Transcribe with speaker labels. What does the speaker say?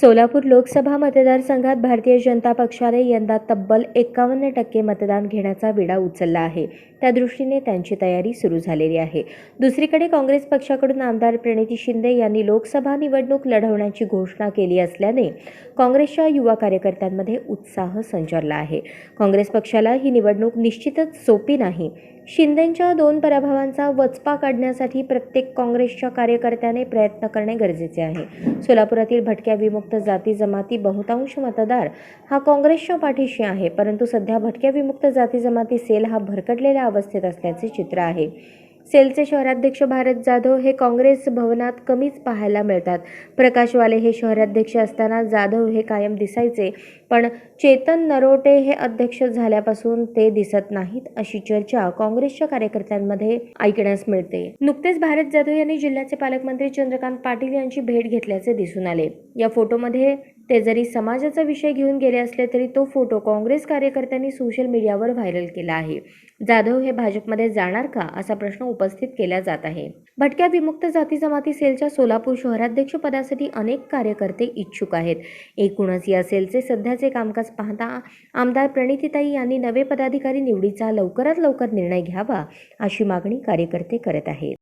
Speaker 1: सोलापूर लोकसभा मतदारसंघात भारतीय जनता पक्षाने यंदा तब्बल एकावन्न टक्के मतदान घेण्याचा विडा उचलला आहे. त्या दृष्टीने त्यांची तयारी सुरू झालेली आहे. दुसरीकडे काँग्रेस पक्षाकडून आमदार प्रणिती शिंदे यांनी लोकसभा निवडणूक लढवण्याची घोषणा केली असल्याने काँग्रेसच्या युवा कार्यकर्त्यांमध्ये उत्साह संचारला आहे. काँग्रेस पक्षाला ही निवडणूक निश्चितच सोपी नाही. शिंदेंच्या दोन पराभवांचा वचपा काढण्यासाठी प्रत्येक काँग्रेसच्या कार्यकर्त्याने प्रयत्न करणे गरजेचे आहे. सोलापुरातील भटक्या विमुक्त जाती जमाती बहुतांश मतदार हा काँग्रेसच्या पाठीशी आहे परंतु सध्या भटक्या विमुक्त जाती जमाती सेल हा भरकटलेल्या अवस्थेत असल्याचे चित्र आहे. सेलचे शहराध्यक्ष भारत जाधव हे काँग्रेस भवनात कमीच पाहायला मिळतात. प्रकाशवाले हे शहराध्यक्ष असताना जाधव हे कायम दिसायचे पण चेतन नरोटे हे अध्यक्ष झाल्यापासून ते दिसत नाहीत अशी चर्चा काँग्रेसच्या कार्यकर्त्यांमध्ये ऐकण्यास मिळते. नुकतेच भारत जाधव यांनी जिल्ह्याचे पालकमंत्री चंद्रकांत पाटील यांची भेट घेतल्याचे दिसून आले. या फोटोमध्ये ते जरी समाजाचा विषय घेऊन गेले असले तरी तो फोटो काँग्रेस कार्यकर्त्यांनी सोशल मीडियावर व्हायरल केला आहे. जाधव हे भाजपमध्ये जाणार का? असा प्रश्न उपस्थित केला जात आहे. भटक्या विमुक्त जाती जमाती सेलच्या सोलापूर शहराध्यक्ष पदासाठी अनेक कार्यकर्ते इच्छुक आहेत. एकूणच या सेलचे सध्याचे कामकाज पाहता आमदार प्रणितीताई यांनी नवे पदाधिकारी निवडीचा लवकरात लवकर निर्णय घ्यावा अशी मागणी कार्यकर्ते करत आहेत.